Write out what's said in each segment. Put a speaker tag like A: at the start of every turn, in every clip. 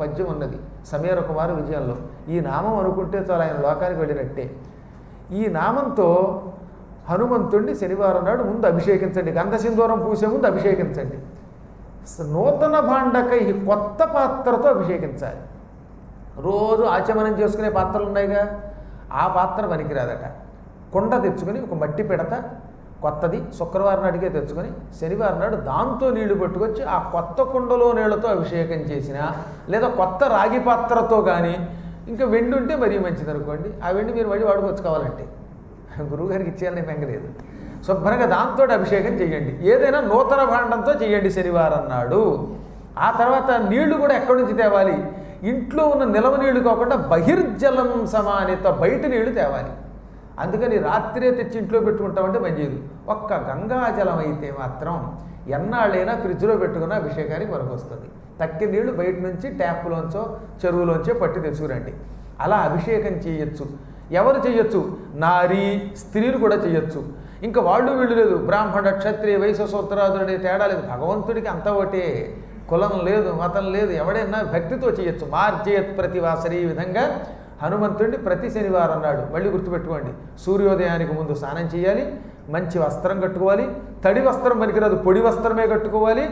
A: పద్యం ఉన్నది. సమీర కుమార విజయంలో. ఈ నామం అనుకుంటే చాలా ఆయన లోకానికి వెళ్ళినట్టే. ఈ నామంతో హనుమంతుడిని శనివారం నాడు ముందు అభిషేకించండి. గంధసింధూరం పూసే ముందు అభిషేకించండి. నూతన భాండకై కొత్త పాత్రతో అభిషేకించాలి. రోజు ఆచమనం చేసుకునే పాత్రలు ఉన్నాయిగా. ఆ పాత్ర పనికిరాదట. కుండ తెచ్చుకొని ఒక మట్టి పిడత కొత్తది. శుక్రవారం నాటికే తెచ్చుకొని శనివారం నాడు దాంతో నీళ్ళు పట్టుకొచ్చి ఆ కొత్త కుండలో నీళ్ళతో అభిషేకం చేసిన లేదా కొత్త రాగి పాత్రతో కానీ ఇంకా వెండి ఉంటే మరీ మంచిది అనుకోండి ఆ వెండి మీరు మళ్ళీ వాడుకోవచ్చు కావాలంటే. గురువుగారికి ఇచ్చేయాలని పెంగలేదు శుభ్రంగా దాంతో అభిషేకం చేయండి. ఏదైనా నూతన భాండంతో చేయండి శనివారం నాడు. ఆ తర్వాత నీళ్ళు కూడా ఎక్కడి నుంచి తేవాలి? ఇంట్లో ఉన్న నిలవ నీళ్ళు కాకుండా బహిర్జలం సమానిత బయట నీళ్ళు తేవాలి. అందుకని రాత్రే తెచ్చి ఇంట్లో పెట్టుకుంటామంటే మంచిది ఒక్క గంగాజలం అయితే మాత్రం ఎన్నాళ్ళైనా ఫ్రిడ్జ్లో పెట్టుకున్న అభిషేకానికి మనకు వస్తుంది తక్కి నీళ్ళు బయట నుంచి ట్యాప్లోంచో చెరువులోంచో పట్టి తెచ్చుకురండి. అలా అభిషేకం చేయొచ్చు. ఎవరు చేయొచ్చు? నారీ స్త్రీలు కూడా చేయొచ్చు. ఇంకా వాళ్ళు వీళ్ళు లేదు. బ్రాహ్మణ క్షత్రియ వయసు సూత్రాదులు తేడా లేదు. భగవంతుడికి అంత ఒకటే కులం లేదు మతం లేదు. ఎవడైనా భక్తితో చేయొచ్చు. మార్జయత్ ప్రతివాసరి ఈ విధంగా హనుమంతుడిని ప్రతి శనివారం అన్నాడు. మళ్ళీ గుర్తుపెట్టుకోండి. సూర్యోదయానికి ముందు స్నానం చేయాలి మంచి వస్త్రం కట్టుకోవాలి తడి వస్త్రం పనికిరాదు పొడి వస్త్రమే కట్టుకోవాలి.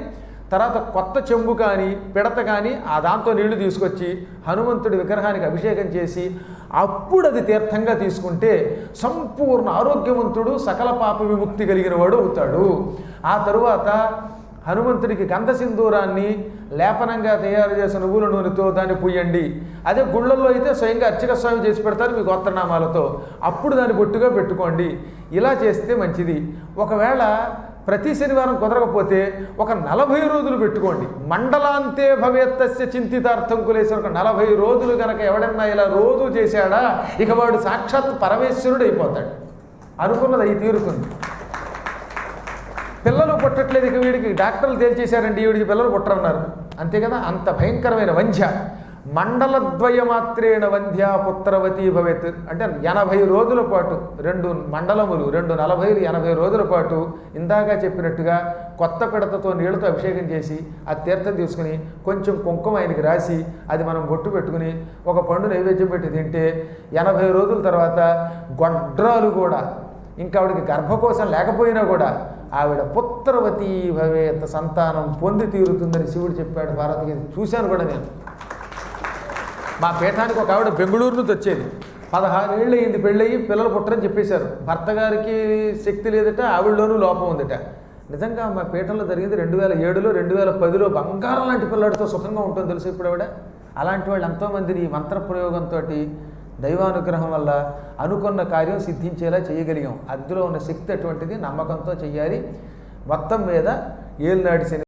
A: తర్వాత కొత్త చెంబు కానీ పిడత కానీ ఆ దాంతో నీళ్ళు తీసుకొచ్చి హనుమంతుడి విగ్రహానికి అభిషేకం చేసి అప్పుడు అది తీర్థంగా తీసుకుంటే సంపూర్ణ ఆరోగ్యవంతుడు సకల పాప విముక్తి కలిగిన వాడు అవుతాడు. ఆ తరువాత హనుమంతుడికి గంధ సింధూరాన్ని లేపనంగా తయారు చేసిన నువ్వుల నూనెతో దాన్ని పూయండి. అదే గుళ్ళల్లో అయితే స్వయంగా అర్చక స్వామి చేసి పెడతారు మీ గోత్రనామాలతో. అప్పుడు దాన్ని బొట్టుగా పెట్టుకోండి. ఇలా చేస్తే మంచిది. ఒకవేళ ప్రతి శనివారం కుదరకపోతే ఒక నలభై రోజులు పెట్టుకోండి. మండలాంతే భవేత్తస్య చింతితార్థం కులేసిన ఒక నలభై రోజులు కనుక ఎవడన్నా ఇలా రోజు చేశాడా ఇక వాడు సాక్షాత్ పరమేశ్వరుడు అయిపోతాడు. అనుకున్నది అయి తీరుతుంది. పిల్లలు పుట్టట్లేదు ఇక వీడికి. డాక్టర్లు తేల్చేశారండి వీడికి పిల్లలు పుట్టరన్నారు. అంతే కదా? అంత భయంకరమైన వంధ్య. మండలద్వయ మాత్రేణ వంధ్య పుత్రవతి భవేత్. అంటే ఎనభై రోజుల పాటు రెండు మండలములు రెండు నలభైలు ఎనభై రోజుల పాటు ఇందాక చెప్పినట్టుగా కొత్త పిడతతో నీళ్ళతో అభిషేకం చేసి ఆ తీర్థం తీసుకుని కొంచెం కుంకుమ ఆయనకి రాసి అది మనం బొట్టు పెట్టుకుని ఒక పండు నైవేద్యం పెట్టి తింటే ఎనభై రోజుల తర్వాత గొడ్రాలు కూడా ఇంకా ఆవిడకి గర్భకోశం లేకపోయినా కూడా ఆవిడ పుత్రవతి భవేత సంతానం పొంది తీరుతుందని శివుడు చెప్పాడు భారతకి చూశాను కూడా నేను. మా పీఠానికి ఒక ఆవిడ బెంగళూరు నుంచి వచ్చేది. పదహారు ఏళ్ళు అయింది పెళ్ళయి పిల్లలు పుట్టరని చెప్పేశారు. భర్త గారికి శక్తి లేదట ఆవిడలోనూ లోపం ఉందట. నిజంగా మా పీఠంలో జరిగింది రెండు వేల ఏడులో రెండు వేల పదిలో బంగారం లాంటి పిల్లడితో సుఖంగా ఉంటుంది తెలుసు ఇప్పుడు ఆవిడ? అలాంటి వాళ్ళు ఎంతోమందిని ఈ మంత్ర ప్రయోగంతో దైవానుగ్రహం వల్ల అనుకున్న కార్యం సిద్ధించేలా చేయగలిగాం. అందులో ఉన్న శక్తి అటువంటిది నమ్మకంతో చేయాలి మొత్తం మీద ఏలినాటి శని